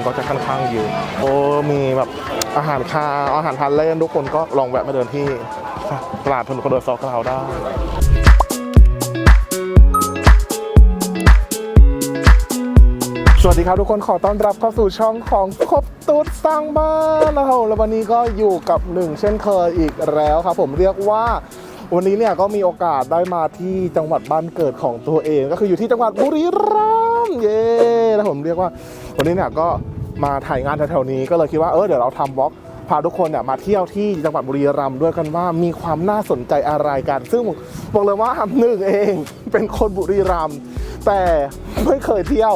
นก็จะค่อนข้างเยอะโอ้มีแบบอาหารคาวอาหารทานเล่นทุกคนก็ลองแวะมาเดินที่ตลาดพนคนเดินซอกเราได้สวัสดีครับทุกคนขอต้อนรับเข้าสู่ช่องของครบตุ๊ดสร้างบ้านนะครับแล้ววันนี้ก็อยู่กับหนึ่งเช่นเคยอีกแล้วครับผมเรียกว่าวันนี้เนี่ยก็มีโอกาสได้มาที่จังหวัดบ้านเกิดของตัวเอง ก็คืออยู่ที่จังหวัดบุรีรัมย์เย้แล้วผมเรียกว่า วันนี้เนี่ยก็มาถ่ายงานแถวๆนี้ก็เลยคิดว่าเออเดี๋ยวเราทำบล็อกพาทุกคนเนี่ยมาเที่ยวที่จังหวัดบุรีรัมย์ด้วยกันว่ามีความน่าสนใจอะไรกัน ซึ่งบอกเลยว่าหนึ่งเองเป็นคนบุรีรัมย์แต่ไม่เคยเที่ยว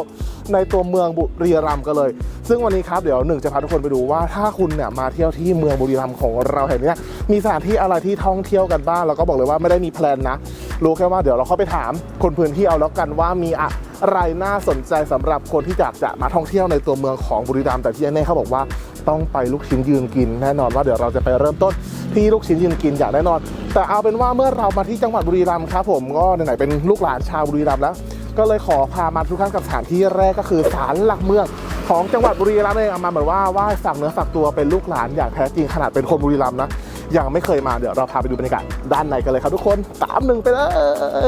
ในตัวเมืองบุรีรัมย์กันเลย ซึ่งวันนี้ครับเดี๋ยวหนึ่งจะพาทุกคนไปดูว่าถ้าคุณเนี่ยมาเที่ยวที่เมืองบุรีรัมย์ของเราแห่งนี้มีสถานที่อะไรที่ท่องเที่ยวกันบ้างแล้วก็บอกเลยว่าไม่ได้มีแพลนนะรู้แค่ว่าเดี๋ยวเราเข้าไปถามคนพื้นที่เอาแล้วกันว่ามีอะ ไรน่าสนใจสำหรับคนที่อยากจะมาท่องเที่ยวในตัวเมืองของบุรีรัมย์แต่ที่แน่ๆเขาบอกว่าต้องไปลูกชิ้นยืนกินแน่นอนว่าเดี๋ยวเราจะไปเริ่มต้นที่ลูกชิ้นยืนกินอย่างแน่นอน แต่เอาเป็นว่าเมื่อเรามาที่จังหวัดบุรีรัมย์ครับผมก็ไหนๆเป็นลูกหลานชาวบุรีรัมย์แล้ว ก็เลยขอพามาทุกท่านกับสถานที่แรกก็คือศาลหลักเมืองของจังหวัดบุรีรัมย์เองเอามาเหมือนว่าไหว่าฝากเนื้อฝากตัวเป็นลูกหลานอย่างแท้จริงขนาดเป็นคนบุรีรัมย์นะยังไม่เคยมาเดี๋ยวเราพาไปดูบรรยากาศด้านในกันเลยครับทุกคนตามหนึ่งไปเล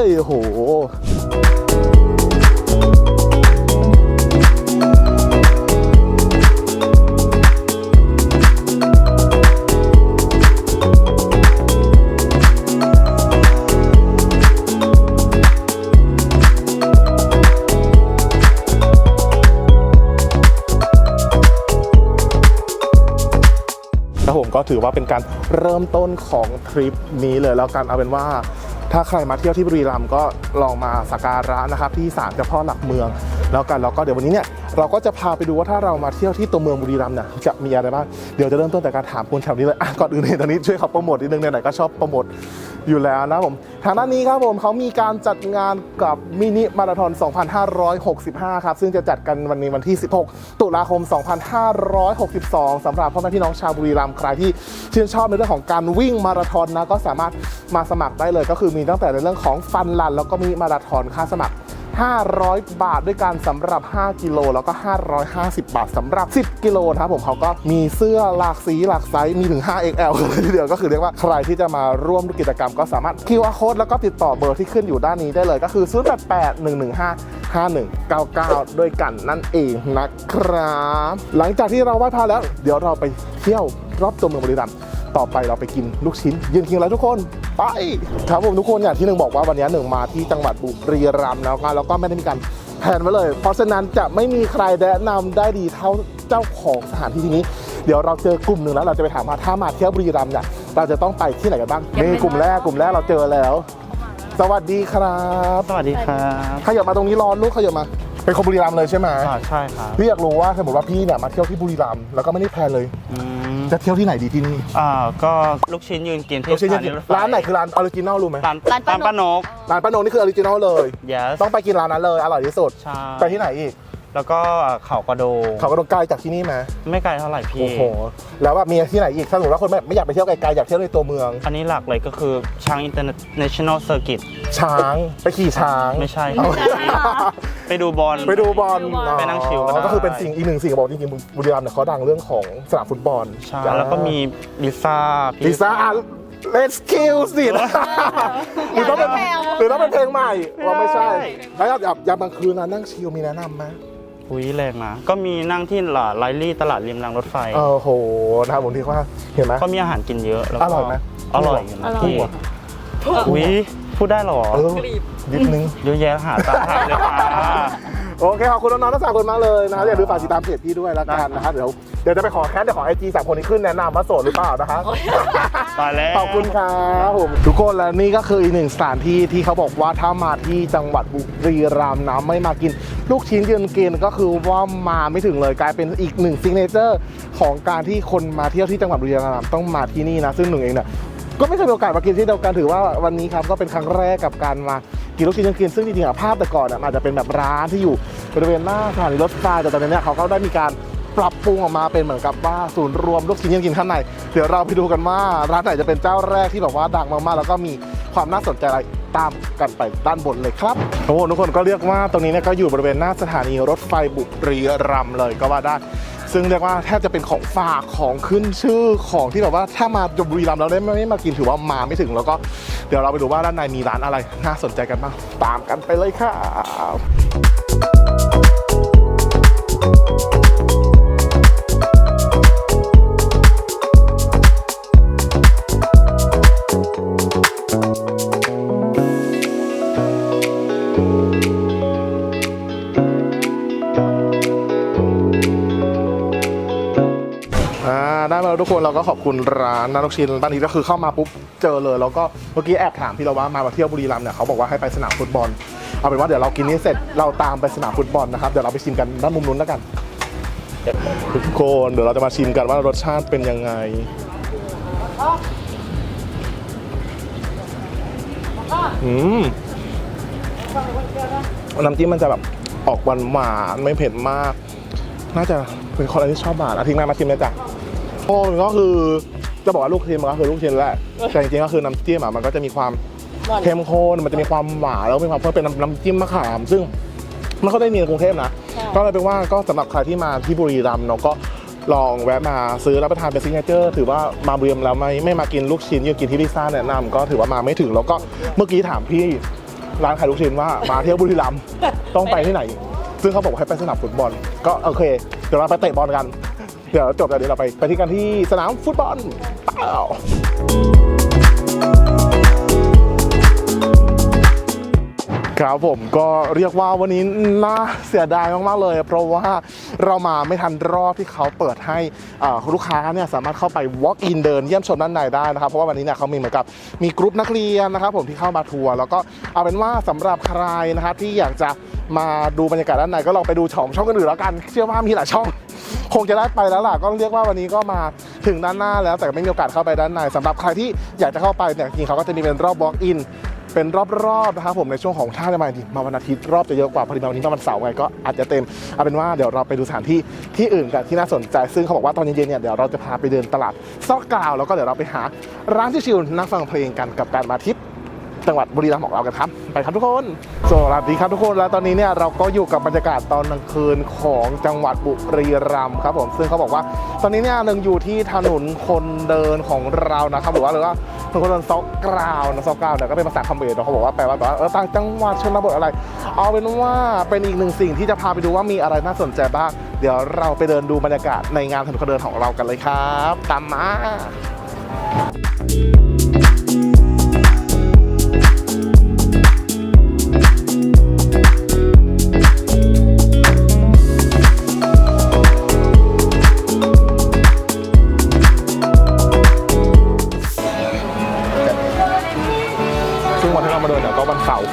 ยโอ้โห ก็ถือว่าเป็นการเริ่มต้นของทริปนี้เลยแล้วกันเอาเป็นว่า ถ้าใครมาเที่ยวที่บุรีรัมย์ก็ลองมาสักการะนะครับที่ศาลเจ้าพ่อหลักเมือง แล้วกันแล้วก็เดี๋ยววันนี้เนี่ยเราก็จะพาไปดูว่าถ้าเรามาเที่ยวที่ตัวเมืองบุรีรัมย์เนี่ยจะมีอะไรบ้างเดี๋ยวจะเริ่มต้นแต่การถามคนแถวนี้เลยอะก่อนอื่นเลยตอนนี้ช่วยเขาโปรโมทนิดนึงไหนๆก็ชอบโปรโมท อยู่แล้วนะผม ทางด้านนี้ครับผมเขามีการจัดงานกับมินิมาราธอน 2565 ครับ ซึ่งจะจัดกันวันนี้วันที่ 16 ตุลาคม 2562สำหรับพ่อแม่พี่น้องชาวบุรีรัมย์ใครที่ชื่นชอบในเรื่องของการวิ่งมาราธอนนะก็สามารถมาสมัครได้เลย ก็คือมีตั้งแต่ในเรื่องของฟันลัน แล้วก็มีมาราธอนค่าสมัคร 500 บาทด้วยกันสำหรับ 5 กิโลแล้วก็ 550 บาทสำหรับ 10 กิโลนะครับผมเขาก็มีเสื้อหลากสีหลากไซส์มีถึง 5XL เลยทีเดียวก็คือเรียกว่าใครที่จะมาร่วมกิจกรรมก็สามารถ QR code แล้วก็ติดต่อเบอร์ที่ขึ้นอยู่ด้านนี้ได้เลยก็คือ 0881155199 ด้วยกันนั่นเองนะครับ หลังจากที่เราไหว้พระแล้ว เดี๋ยวเราไปเที่ยวรอบตัวเมืองบุรีรัมย์ ต่อไปเราไปกินลูกชิ้น ยืนกินแล้วทุกคน ไป ครับผมทุกคนอย่างที่หนึ่งบอกว่าวันนี้หนึ่งมาที่จังหวัดบุรีรัมย์แล้วก็แล้วก็ไม่ได้มีการแผนไว้เลย เพราะฉะนั้นจะไม่มีใครแนะนำได้ดีเท่าเจ้าของสถานที่ที่นี้ เดี๋ยวเราเจอกลุ่มหนึ่งแล้วเราจะไปถามว่าถ้ามาเที่ยวบุรีรัมย์เนี่ยเราจะต้องไปที่ไหนกันบ้างนี่กลุ่มแรกกลุ่มแรกเราเจอแล้ว สวัสดีครับ สวัสดีครับขยับมาตรงนี้ร้อนลูกขยับมาเป็นคนบุรีรัมย์เลยใช่ไหมอ่าใช่ครับพี่อยากรู้ว่าสมมติว่าพี่เนี่ยมาเที่ยวที่บุรีรัมย์แล้วก็ไม่ได้แพลนเลยอืม จะเที่ยวที่ไหนดีที่นี่อ่าก็ลูกชิ้นยืนกินที่เราชื่อสถานีรถไฟร้านไหนคือร้านออริจินอลรู้ไหมร้านร้านป้าร้านป้านกร้านป้าโนงนี่คือออริจินอลเลย yes ต้องไปกินร้านนั้นเลยอร่อยที่สุด ใช่ ไปที่ไหนอีก แล้วก็เขากระโดงเขาก็ต้องไกลจากที่นี่ไหมไม่ไกลเท่าไหร่พี่โอ้โหแล้วว่ามีที่ไหนอีกถ้าสมมติว่าคนไม่ไม่อยากไปเที่ยวไกลๆอยากเที่ยวในตัวเมือง อันนี้หลักเลยก็คือช้าง international circuit ช้างไปขี่ช้างไม่ใช่เอาไปดูบอลไปดูบอลไปนั่งชิลก็ได้ก็คือเป็นสิ่งอีกหนึ่งสิ่งบอกจริงๆบุรีรัมย์เนี่ยเขาดังเรื่องของสนามฟุตบอลใช่แล้วก็มีลิซ่าพี่ลิซ่าอะ Let's kill สินะหรือต้องเป็นหรือต้องเป็นเพลงใหม่ว่าไม่ใช่แล้วยามยามกลางคืนนะนั่งชิลมีแนะนำไหม อุ้ยแรงนะก็มีนั่งที่หลาไลลี่ตลาดริมรางรถไฟเออโหนะครับผมที่ว่าเห็นไหมก็มีอาหารกินเยอะแล้วก็อร่อยไหมอร่อยอยู่นะอร่อยพี่อุ้ยพูดได้เหรอเออนิดนึง เยอะแยะหาตามหาเลยค่ะ โอเคขอบคุณน้องๆทั้งสามคนมากเลยนะครับอย่าลืมฝากติดตามเพจพี่ด้วยแล้วกันนะครับเดี๋ยวเดี๋ยวจะไปขอแคสเดี๋ยวขอไอจีสามคนนี้ขึ้นแนะนำว่าโสดหรือเปล่านะครับตายแล้วขอบคุณครับผมทุกคนและนี่ก็คืออีกหนึ่งสถานที่ที่เขาบอกว่าถ้ามาที่จังหวัดบุรีรัมย์นะไม่มากิน ลูกชิ้นยืนกินก็คือว่ามาไม่ถึงเลยกลายเป็นอีกหนึ่งซิงเนเจอร์ของการที่คนมาเที่ยวที่จังหวัดบุรีรัมย์ต้องมาที่นี่นะซึ่งหนึ่งเองเนี่ยก็ไม่เคยมีโอกาสมากินที่เดียวกันถือว่าวันนี้ครับก็เป็นครั้งแรกกับการมา กินลูกชิ้นยืนกินซึ่งจริงๆอะภาพแต่ก่อนอะอาจจะเป็นแบบร้านที่อยู่บริเวณหน้าสถานีรถไฟแต่ตอนนี้เนี่ยเขาก็ได้มีการปรับปรุงออกมาเป็นเหมือนกับว่าศูนย์รวมลูกชิ้นยืนกินข้างในเดี๋ยวเราไปดูกันว่าร้านไหนจะเป็นเจ้าแรกที่แบบว่าดังมากๆแล้วก็มีความน่าสนใจอะไรตามกันไปด้านบนเลยครับโอ้โหทุกคนก็เรียกว่าตรงนี้เนี่ยก็อยู่บริเวณหน้าสถานีรถไฟบุรีรัมย์เลยก็ว่าได้ ซึ่งเรียกว่าแทบจะเป็นของฝากของขึ้นชื่อของที่แบบว่าถ้ามาบุรีรัมย์แล้วได้ไม่มากินถือว่ามาไม่ถึง แล้วก็เดี๋ยวเราไปดูว่าด้านในมีร้านอะไรน่าสนใจกันบ้างตามกันไปเลยครั เราก็ขอบคุณร้านนาลูกชิ้นบ้านนี้ก็คือเข้ามาปุ๊บเจอเลย แล้วก็เมื่อกี้แอบถามพี่เราว่ามาเที่ยวบุรีรัมย์เนี่ยเขาบอกว่าให้ไปสนามฟุตบอล เอาเป็นว่าเดี๋ยวเรากินนี้เสร็จเราตามไปสนามฟุตบอลนะครับเดี๋ยวเราไปชิมกันด้านมุมนู้นแล้วกันทุกคนเดี๋ยวเราจะมาชิมกันว่ารสชาติเป็นยังไงอืมน้ำจิ้มมันจะแบบออกหวานหวานไม่เผ็ดมาก น่าจะเป็นคนที่ชอบหวานอาทิ้งแม่มาชิมเลยจ้ะ โอ้มันก็คือจะบอกว่าลูกชิ้นมันก็คือลูกชิ้นแหละแต่จริงๆก็คือน้ำจิ้มอะมันก็จะมีความเข้มข้นมันจะมีความหวานแล้วมีความเพิ่มเป็นน้ำน้ำจิ้มมะขาม ซึ่งมันก็ได้มีในกรุงเทพนะก็เลยเป็นว่าก็สำหรับใครที่มาที่บุรีรัมย์เนาะก็ลองแวะมาซื้อรับประทานเป็นซิกเนเจอร์ถือว่ามาบุรีรัมย์แล้วไม่ไม่มากินลูกชิ้นยังกินที่พิซซ่าแนะนำก็ถือว่ามาไม่ถึงแล้วก็เมื่อกี้ถามพี่ร้านขายลูกชิ้นว่ามาเที่ยวบุรีรัมย์ต้องไปที่ไหน ซึ่งเขาบอกว่าให้ไปสนามฟุตบอล ก็โอเค เดี๋ยวเราไปเตะบอลกัน เดี๋ยวจบแล้วเดี๋ยวเราไปไปที่กันที่สนามฟุตบอลเปล่าครับผมก็เรียกว่าวันนี้น่าเสียดายมากๆเลย เพราะว่าเรามาไม่ทันรอบที่เขาเปิดให้ลูกค้าเนี่ยสามารถเข้าไป walk in เดินเยี่ยมชมด้านในได้นะครับเพราะว่าวันนี้เนี่ยเขามีเหมือนกับมีกรุ๊ปนักเรียนนะครับผมที่เข้ามาทัวร์แล้วก็เอาเป็นว่าสำหรับใครนะครับที่อยากจะมาดูบรรยากาศด้านในก็ลองไปดูช่องช่องอื่นแล้วกัน เชื่อว่ามีหลายช่อง คงจะได้ไปแล้วล่ะก็เรียกว่าวันนี้ก็มาถึงด้านหน้าแล้วแต่ไม่มีโอกาสเข้าไปด้านในสำหรับใครที่อยากจะเข้าไปเนี่ยจริงเขาก็จะมีเป็นรอบ walk in เป็นรอบๆนะครับผมในช่วงของถ้าจะมาจริมาวันอาทิตย์รอบจะเยอะกว่าพอดีมาวันนี้มาวันเสาร์ไงก็อาจจะเต็มเอาเป็นว่าเดี๋ยวเราไปดูสถานที่ที่อื่นกันที่น่าสนใจ ซึ่งเขาบอกว่าตอนเย็นๆเนี่ยเดี๋ยวเราจะพาไปเดินตลาดซอกกาวแล้วก็เดี๋ยวเราไปหาร้านที่ชิวๆนั่งฟังเพลงกันกับการมาทริป จังหวัดบุรีรัมย์ของเรากันครับ ไปครับทุกคน สวัสดีครับทุกคนแล้วตอนนี้เนี่ยเราก็อยู่กับบรรยากาศตอนกลางคืนของจังหวัดบุรีรัมย์ครับผมซึ่งเขาบอกว่า ตอนนี้เนี่ยหนึ่งอยู่ที่ถนนคนเดินของเรานะครับหรือว่าหรือว่าถนนคนเดินซอกกราวนะซอกกราวเนี่ยก็เป็นภาษาเขมรเนอะเขาบอกว่าแปลว่าแบบว่าเออต่างจังหวัดชนบทอะไร เอาเป็นว่าเป็นอีกหนึ่งสิ่งที่จะพาไปดูว่ามีอะไรน่าสนใจบ้างเดี๋ยวเราไปเดินดูบรรยากาศในงานถนนคนเดินของเรากันเลยครับ ตามมา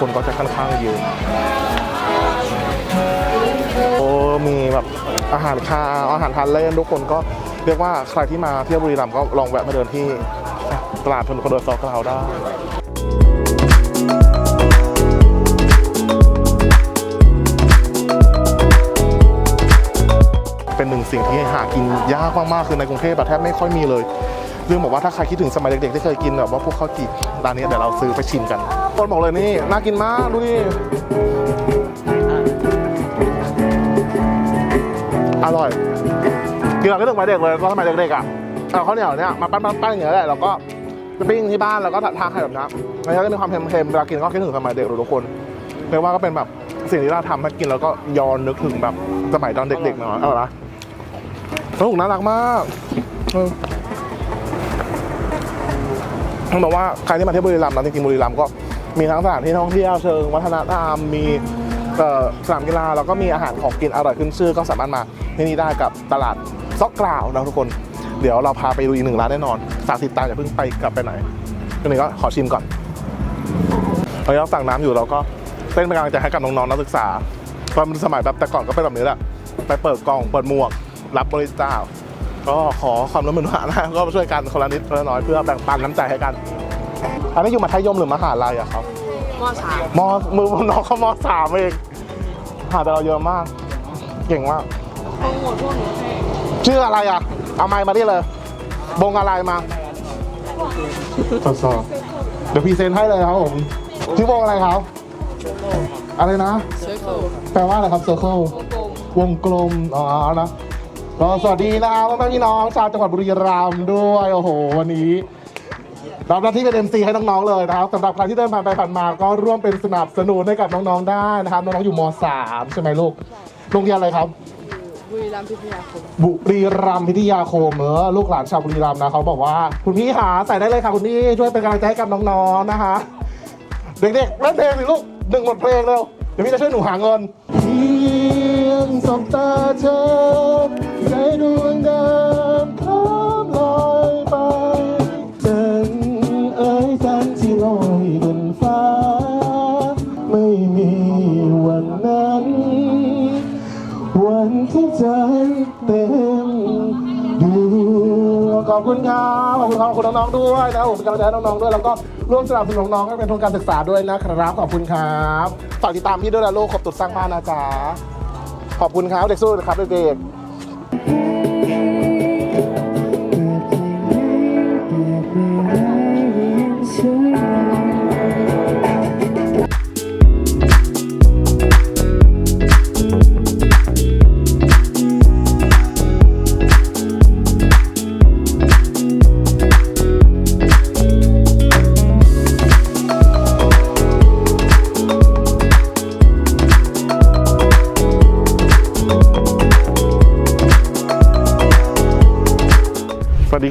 คนก็จะค่อนข้างเยอะโอ้มีแบบอาหารคาวอาหารทานเล่นทุกคนก็เรียกว่าใครที่มาเที่ยวบุรีรัมย์ก็ลองแวะมาเดินที่ตลาดถนนคนเดินซอกเราได้เป็นหนึ่งสิ่งที่หากินยากมากๆคือในกรุงเทพแทบไม่ค่อยมีเลยเรื่องบอกว่าถ้าใครคิดถึงสมัยเด็กๆที่เคยกินแบบว่าพวกข้าวจี่ร้านนี้เดี๋ยวเราซื้อไปชิมกัน คนบอกเลยนี่น่ากินมากดูดิอร่อยกินเราก็ถึงสมัยเด็กเลยก็สมัยเด็กๆอะเอาข้าวเหนียวเนี่ยมาปั้นๆๆอย่างเงี้ยแหละแล้วก็ไปปิ้งที่บ้านแล้วก็ทานไข่แบบนี้มันก็มีความเค็มๆเวลากินก็คิดถึงสมัยเด็กเลยทุกคนเรียกว่าก็เป็นแบบสิ่งที่เราทำให้กินแล้วก็ย้อนนึกถึงแบบสมัยตอนเด็กๆเนาะเอาละสนุกน่ารักมากเออต้องบอกว่าใครที่มาเที่ยวบุรีรัมย์นะจริงๆบุรีรัมย์ก็ มีทั้งสถานที่ท่องเที่ยวเชิงวัฒนธรรม มีสนามกีฬาแล้วก็มีอาหารของกินอร่อยขึ้นชื่อ ก็สามารถมาที่นี่ได้กับตลาดซอกกล่าวนะทุกคน เดี๋ยวเราพาไปดูอีกหนึ่งร้านแน่นอนฝากติดตามอย่าเพิ่งไปกลับไปไหนทีนี้ก็ขอชิมก่อนตอนนี้เราสั่งน้ำอยู่เราก็เต้นเป็นกำลังใจให้กับน้องๆนักศึกษาตอนสมัยแบบแต่ก่อนก็เป็นแบบนี้แหละไปเปิดกล่องเปิดหมวก รับบริจาคก็ขอความร่วมมือนะก็ช่วยกันคนละนิดคนละน้อยเพื่อแบ่งปันน้ำใจให้กัน อันนี้อยู่มัธยมหรือมหาลัยอะครับมสามมมือน้องเขามสามเองหาแต่เราเยอะมาก เก่งมากโปรโมทพวกหนูให้ชื่ออะไรอะเอาไมค์มาที่เลย บงอะไรมาสอดๆเดี๋ยวพรีเซนต์ให้เลยครับผมชื่อวงอะไรครับอะไรนะแปลว่าอะไรครับ circle วงกลมอ๋อนะก็สวัสดีนะครับพ่อแม่พี่น้องชาวจังหวัดบุรีรัมย์ด้วยโอ้โหวันนี้ รับหน้าที่เป็น MC ให้น้องๆเลยนะครับสำหรับใครที่เดินผ่านไปผ่านมา ก็ร่วมเป็นสนับสนุนให้กับน้องๆได้นะครับน้องๆอยู่ม .3 ใช่ไหมลูกโรงเรียนอะไรครับ บุรีรัมย์พิทยาคมบุรีรัมย์พิทยาคมเออลูกหลานชาวบุรีรัมย์นะเขาบอกว่า คุณพี่หาใส่ได้เลยค่ะคุณพี่ช่วยเป็นกำลังใจให้กับน้องๆนะคะเด็กๆเล่นเพลงสิลูกหนึ่งบทเพลงเร็วเดี๋ยวพี่จะช่วยหนูหาเงินเพียงสบตาเธอใจดวงดาว อบคุณครับขอบคุณครับขอบคุณน้องๆด้วยนะครับผมเป็นกำลังใจให้น้องๆด้วยแล้วก็ร่วมสนับสนุนน้องๆให้เป็นทุนการศึกษาด้วยนะครับขอบคุณครับฝากติดตามพี่ด้วยนะลูกขอบตุดสร้างบ้านนะจ๊ะขอบคุณครับเด็กสู้นะครับเด็กๆ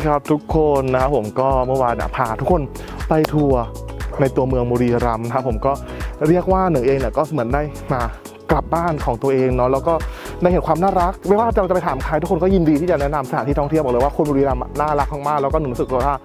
ครับทุกคนนะครับผมก็เมื่อวานพาทุกคนไปทัวร์ในตัวเมืองบุรีรัมย์นะครับผมก็เรียกว่าหนึ่งเองเนี่ยก็เหมือนได้มากลับบ้านของตัวเองเนาะแล้วก็ ได้เห็นความน่ารัก ไม่ว่าเราจะไปถามใครทุกคนก็ยินดีที่จะแนะนำสถานที่ท่องเที่ยวบอกเลยว่าคนบุรีรัมย์น่ารักมากๆแล้วก็หนูรู้สึกว่า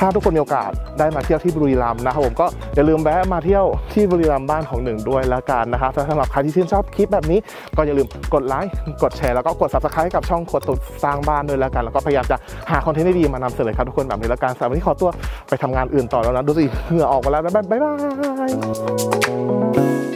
ถ้าทุกคนมีโอกาสได้มาเที่ยวที่บุรีรัมย์นะครับผมก็อย่าลืมแวะมาเที่ยวที่บุรีรัมย์บ้านของหนึ่งด้วยแล้วกันนะครับสำหรับใครที่ชื่นชอบคลิปแบบนี้ ก็อย่าลืมกดไลค์กดแชร์แล้วก็กด subscribe กับช่องโคตรตุ๊ดสร้างบ้านด้วยแล้วกัน แล้วก็พยายามจะหาคอนเทนต์ดีๆมานำเสนอครับทุกคนแบบนี้แล้วกันสำหรับวันนี้ขอตัวไปทำงานอื่นต่อแล้วนะดูสิเหงื่อออกมาแล้วบ๊ายบาย